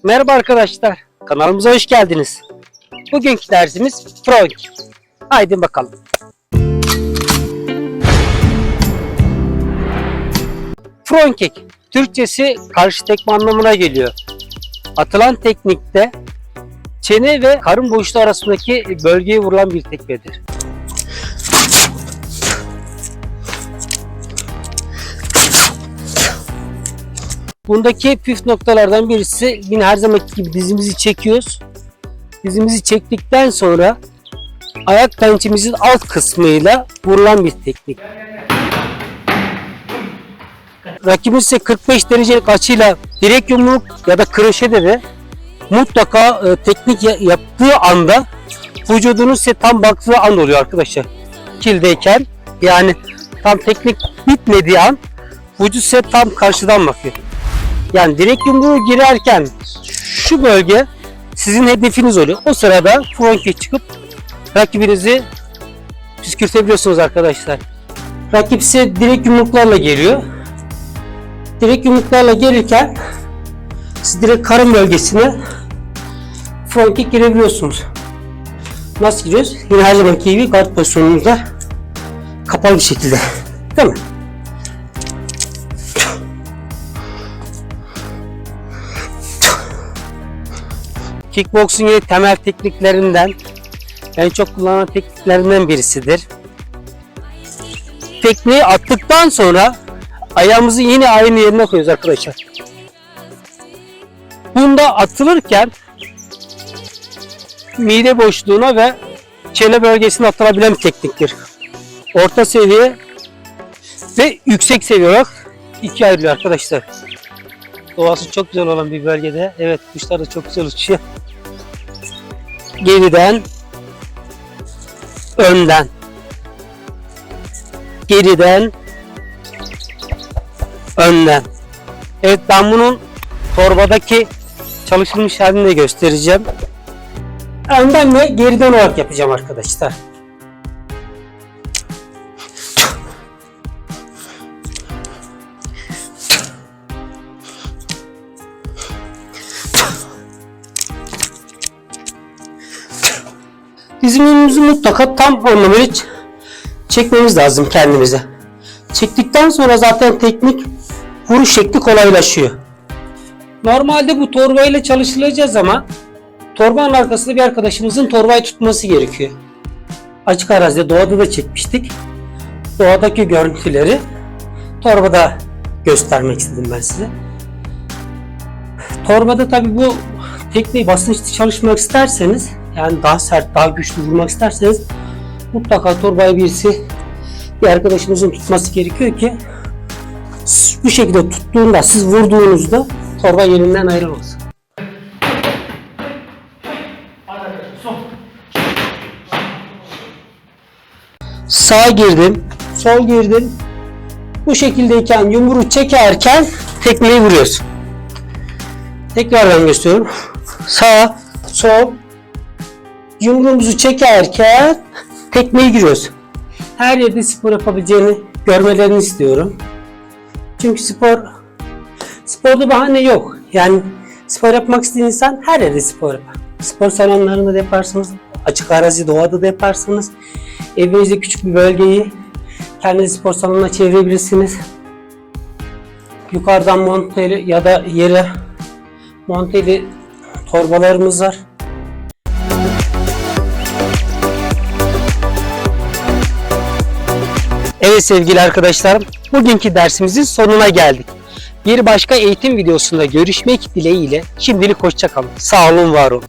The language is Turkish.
Merhaba arkadaşlar, kanalımıza hoş geldiniz. Bugünkü dersimiz Freud. Haydi bakalım. Fronkek, Türkçesi karşı tekme anlamına geliyor. Atılan teknikte çene ve karın boşluğu arasındaki bölgeye vurulan bir tekmedir. Bundaki püf noktalardan birisi yine her zamanki gibi dizimizi çekiyoruz. Dizimizi çektikten sonra ayak pençemizin alt kısmıyla vurulan bir teknik. Rakibimiz ise 45 derecelik açıyla direk yumruk ya da kroşede de mutlaka e, teknik ya- yaptığı anda vücudunun size tam baktığı an oluyor arkadaşlar. Kildeyken yani tam teknik bitmediği an vücut size tam karşıdan bakıyor. Yani direkt yumruğu girerken şu bölge sizin hedefiniz oluyor. O sırada front kick çıkıp rakibinizi püskürtebiliyorsunuz arkadaşlar. Rakip ise direkt yumruklarla geliyor. Direkt yumruklarla gelirken siz direkt karın bölgesine front kick girebiliyorsunuz. Nasıl giriyoruz? Yine her zamanki gibi guard pozisyonumuzda kapalı bir şekilde. Değil mi? Kickboxing yine temel tekniklerinden en çok kullanılan tekniklerinden birisidir. Tekniği attıktan sonra ayağımızı yine aynı yerine koyuyoruz arkadaşlar. Bunda atılırken mide boşluğuna ve çene bölgesine atılabilen bir tekniktir. Orta seviye ve yüksek seviye olarak ikiye ayrılıyor arkadaşlar. Doğası çok güzel olan bir bölgede. Evet kuşlar da çok güzel uçuyor. Geriden önden geriden önden. Evet ben bunun torbadaki çalışılmış halini de göstereceğim. Önden ve geriden olarak yapacağım arkadaşlar. Dizimimizi mutlaka tam anlamıyla çekmemiz lazım kendimize. Çektikten sonra zaten teknik vuruş şekli kolaylaşıyor. Normalde bu torbayla çalışılacağız ama torbanın arkasında bir arkadaşımızın torbayı tutması gerekiyor. Açık arazide doğada da çekmiştik. Doğadaki görüntüleri torbada göstermek istedim ben size. Torbada tabi bu tekniği basınçlı çalışmak isterseniz yani daha sert, daha güçlü vurmak isterseniz mutlaka torbayı birisi bir arkadaşımızın tutması gerekiyor ki bu şekilde tuttuğunda siz vurduğunuzda torba yerinden ayrılmaz. Sağa girdim, sol girdim. Bu şekildeyken yumruğu çekerken tekmeyi vuruyorsun. Tekrardan gösteriyorum. Sağ, sol, yumruğumuzu çekerken tekmeyi giriyoruz. Her yerde spor yapabileceğini görmelerini istiyorum. Çünkü spor sporda bahane yok. Yani spor yapmak isteyen insan her yerde spor yapar. Spor salonlarında da yaparsınız, açık arazi doğada da yaparsınız. Evinizde küçük bir bölgeyi kendi spor salonuna çevirebilirsiniz. Yukarıdan monteli ya da yere monteli torbalarımız var. Evet sevgili arkadaşlarım, bugünkü dersimizin sonuna geldik. Bir başka eğitim videosunda görüşmek dileğiyle şimdilik hoşçakalın. Sağ olun, var olun.